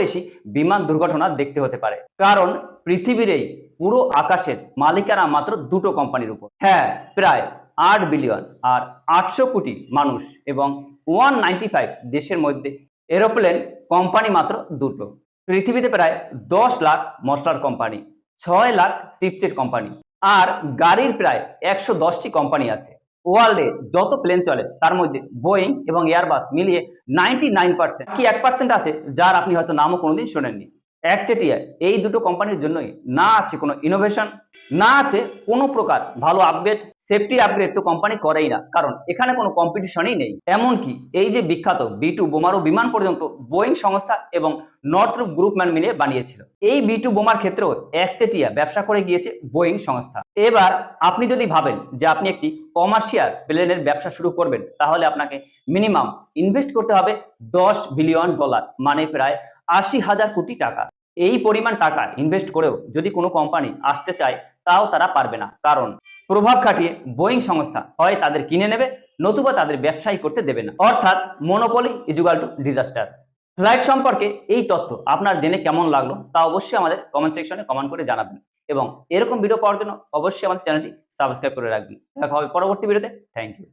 বেশি বিমান দুর্ঘটনা দেখতে হতে পারে। কারণ পৃথিবীর এই পুরো আকাশের মালিকানা মাত্র দুটো কোম্পানির উপর। হ্যাঁ প্রায় আট বিলিয়ন আর আটশো কোটি মানুষ এবং ওয়ান দেশের মধ্যে এরোপ্লেন কোম্পানি মাত্র দুটো। পৃথিবীতে প্রায় দশ লাখ মশলার কোম্পানি, ছয় লাখ শিপচের কোম্পানি আর গাড়ির প্রায় একশো দশটি কোম্পানি আছে। ওয়ার্ল্ডে যত প্লেন চলে, তার মধ্যে বোয়িং এবং এয়ারবাস মিলিয়ে নাইনটি নাইন পার্সেন্ট কি এক পার্সেন্ট আছে? যার আপনি হয়তো নামও কোনোদিন শোনেননি। একচেটিয়া এই দুটো কোম্পানির জন্যই না আছে কোনো ইনোভেশন না আছে কোনো প্রকার ভালো আপডেট সেফটি আপগ্রেড তো কোম্পানি করেই না, কারণ এখানে কোনো কম্পিটিশনই নেই। এমনকি এই যে বিখ্যাত বি টু বোমারু বিমান পর্যন্ত বোয়িং সংস্থা এবং নর্থরুপ গ্রুপম্যান মিলে বানিয়েছিল। এই বি টু বোমার ক্ষেত্রেও একচেটিয়া ব্যবসা করে গিয়েছে বোয়িং সংস্থা। এবার আপনি যদি ভাবেন যে আপনি একটি কমার্শিয়াল প্লেনের ব্যবসা শুরু করবেন, তাহলে আপনাকে মিনিমাম ইনভেস্ট করতে হবে দশ বিলিয়ন ডলার মানে প্রায় আশি হাজার কোটি টাকা। এই পরিমাণ টাকা ইনভেস্ট করেও যদি কোনো কোম্পানি আসতে চায়, তাও তারা পারবে না। কারণ প্রভাব খাটিয়ে বোয়িং সংস্থা হয় তাদের কিনে নেবে, নতুবা তাদের ব্যবসায়ী করতে দেবে না। অর্থাৎ monopoly equal to disaster flight সম্পর্কে এই তথ্য আপনার জেনে কেমন লাগল তা অবশ্যই আমাদের কমেন্ট সেকশনে কমেন্ট করে জানাবেন। এবং এরকম ভিডিও পাওয়ার জন্য অবশ্যই আমাদের চ্যানেলটি সাবস্ক্রাইব করে রাখবেন। দেখা হবে পরবর্তী ভিডিওতে থ্যাংক ইউ